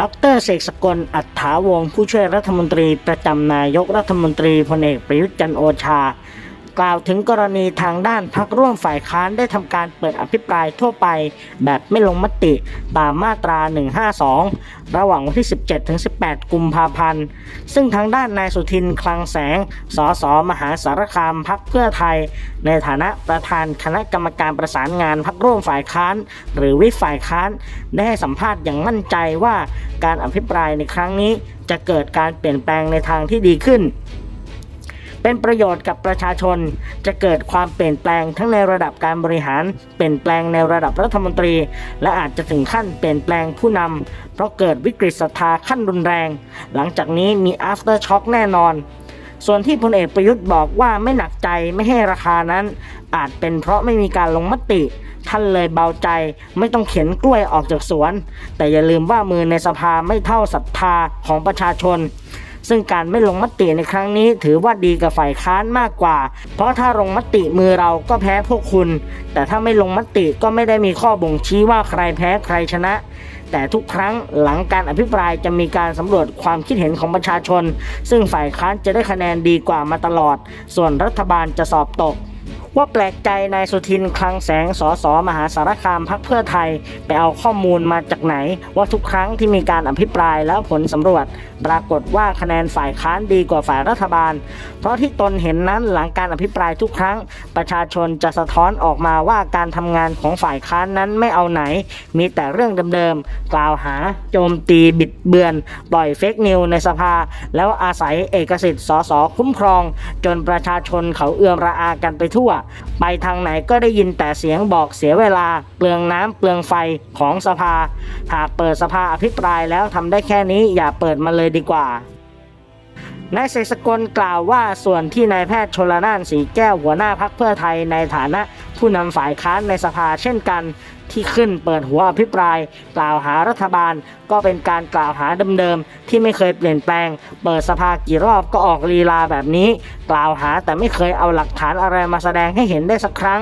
ดรเสกสกล อัฏฐาวงผู้ช่วยรัฐมนตรี ประจำนายกรัฐมนตรีพลเอกประยุทธ์จันโอชา กล่าวถึงกรณีทางด้านพักร่วมฝ่ายค้านได้ทำการเปิดอภิปรายทั่วไป แบบไม่ลงมติตามมาตรา 152 ระหว่างวันที่ 17 ถึง 18 กุมภาพันธ์ ซึ่งทางด้านนายสุทินคลังแสง สสมหาสารคามพักเพื่อไทย ในฐานะประธานคณะกรรมการประสานงานพักร่วมฝ่ายค้าน หรือวิฝ่ายค้าน ได้ให้สัมภาษณ์อย่างมั่นใจว่าการอภิปรายในครั้งนี้จะเกิดการเปลี่ยนแปลงในทางที่ดีขึ้น เป็นประโยชน์กับประชาชน จะเกิดความเปลี่ยนแปลงทั้งในระดับการบริหาร เปลี่ยนแปลงในระดับรัฐมนตรี และอาจจะถึงขั้นเปลี่ยนแปลงผู้นำเพราะเกิดวิกฤตศรัทธาขั้นรุนแรง หลังจากนี้มี after shock แน่นอนส่วนที่พลเอกประยุทธ์บอกว่าไม่หนักใจไม่ให้ราคานั้น อาจเป็นเพราะไม่มีการลงมติ ท่านเลยเบาใจ ไม่ต้องเข็นกล้วยออกจากสวน แต่อย่าลืมว่ามือในสภาไม่เท่าศรัทธาของประชาชน ซึ่งการไม่ลงมติในครั้งนี้ถือว่าดีกับฝ่ายค้านมากกว่า เพราะถ้าลงมติมือเราก็แพ้พวกคุณ แต่ถ้าไม่ลงมติก็ไม่ได้มีข้อบ่งชี้ว่าใครแพ้ใครชนะแต่ทุกครั้งหลังการอภิปรายจะมีการสำรวจความคิดเห็นของประชาชน ซึ่งฝ่ายค้านจะได้คะแนนดีกว่ามาตลอด ส่วนรัฐบาลจะสอบตก ว่าแปลกใจนายสุทินคลังแสงสสมหาสารคามพักเพื่อไทย ไปเอาข้อมูลมาจากไหน ว่าทุกครั้งที่มีการอภิปรายแล้วผลสำรวจ ปรากฏว่าคะแนนฝ่ายค้านดีกว่าฝ่ายรัฐบาล เพราะที่ตนเห็นนั้นหลังการอภิปรายทุกครั้ง ประชาชนจะสะท้อนออกมาว่าการทำงานของฝ่ายค้านนั้นไม่เอาไหน มีแต่เรื่องเดิมๆกล่าวหา โจมตีบิดเบือน ปล่อยเฟกนิวในสภา แล้วอาศัยเอกสิทธิ์สสคุ้มครอง จนประชาชนเขาเอือมระอากันไปทั่วไปทางไหนก็ได้ยินแต่เสียงบอกเสียเวลา เปลืองน้ำเปลืองไฟของสภา หากเปิดสภาอภิปรายแล้วทำได้แค่นี้อย่าเปิดมาเลยดีกว่านายเสกสกลกล่าวว่าส่วนที่นายแพทย์ชลนานสีแก้วหัวหน้าพักเพื่อไทยในฐานะผู้นำฝ่ายค้านในสภาเช่นกัน ที่ขึ้นเปิดหัวอภิปราย กล่าวหารัฐบาล ก็เป็นการกล่าวหาเดิมๆที่ไม่เคยเปลี่ยนแปลง เปิดสภากี่รอบก็ออกลีลาแบบนี้ กล่าวหาแต่ไม่เคยเอาหลักฐานอะไรมาแสดงให้เห็นได้สักครั้ง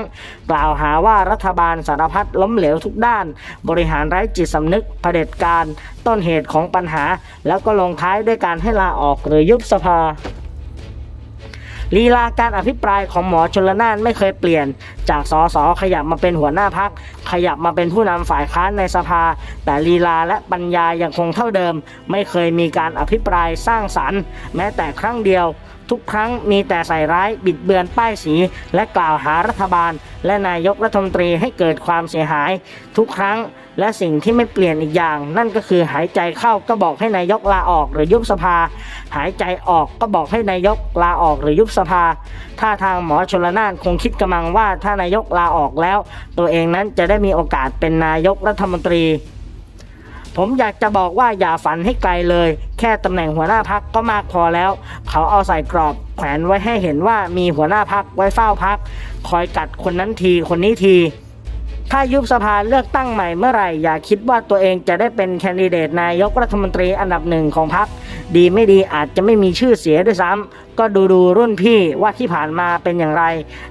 กล่าวหาว่ารัฐบาลสารพัดล้มเหลวทุกด้าน บริหารไร้จิตสำนึกเผด็จการ ต้นเหตุของปัญหา แล้วก็ลงท้ายด้วยการให้ลาออกหรือยุบสภา ลีลาการอภิปรายของหมอชนละนานไม่เคยเปลี่ยน จากสสขยับมาเป็นหัวหน้าพัก ขยับมาเป็นผู้นำฝ่ายค้านในสภา แต่ลีลาและปัญญายังคงเท่าเดิม ไม่เคยมีการอภิปรายสร้างสรรค์ แม้แต่ครั้งเดียว ทุกครั้งมีแต่ใส่ร้ายบิดเบือนป้ายสี และกล่าวหารัฐบาล และนายกรัฐมนตรีให้เกิดความเสียหาย ทุกครั้งและสิ่งที่ไม่เปลี่ยนอีกอย่าง นั่นก็คือหายใจเข้าก็บอกให้นายกลาออกหรือยุบสภา หายใจออกก็บอกให้นายกลาออกหรือยุบสภา ถ้าทางหมอชนละนานคงคิดกำลังว่าถ้านายกลาออกแล้ว ตัวเองนั้นจะได้มีโอกาสเป็นนายกรัฐมนตรี ผมอยากจะบอกว่าอย่าฝันให้ไกลเลย แค่ตำแหน่งหัวหน้าพักก็มากพอแล้ว เขาเอาใส่กรอบแขวนไว้ให้เห็นว่ามีหัวหน้าพักไว้เฝ้าพัก คอยกัดคนนั้นทีคนนี้ทีถ้ายุบสภาเลือกตั้งใหม่เมื่อไหร่ อย่าคิดว่าตัวเองจะได้เป็นแคนดิเดตนายกรัฐมนตรีอันดับหนึ่งของพรรค ดีไม่ดีอาจจะไม่มีชื่อเสียด้วยซ้ำก็ดูดูรุ่นพี่ว่าที่ผ่านมาเป็นอย่างไร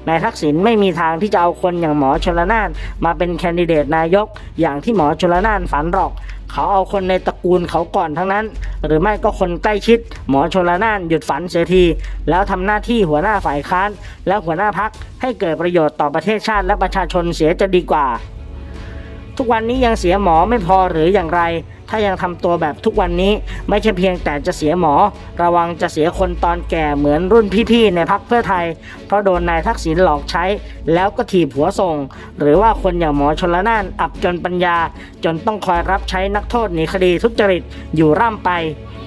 นายทักษิณไม่มีทางที่จะเอาคนอย่างหมอชลนานมาเป็นแคนดิเดตนายก อย่างที่หมอชลนานฝันหรอกเขาเอาคนในตระกูลเขาก่อนทั้งนั้น หรือไม่ก็คนใกล้ชิด หมอชลนานหยุดฝันเสียที แล้วทำหน้าที่หัวหน้าฝ่ายค้าน และหัวหน้าพักให้เกิดประโยชน์ต่อประเทศชาติและประชาชนเสียจะดีกว่า ทุกวันนี้ยังเสียหมอไม่พอหรืออย่างไร ถ้ายังทำตัวแบบทุกวันนี้ไม่ใช่เพียงแต่จะเสียหมอ ระวังจะเสียคนตอนแก่เหมือนรุ่นพี่ๆในพักเพื่อไทย เพราะโดนนายทักษิณหลอกใช้ แล้วก็ถีบหัวส่ง หรือว่าคนอย่างหมอชนละนานอับจนปัญญา จนต้องคอยรับใช้นักโทษหนีคดีทุจริตอยู่ร่ำไป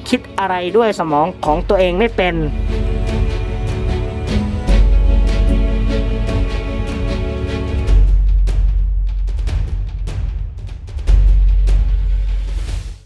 คิดอะไรด้วยสมองของตัวเองไม่เป็น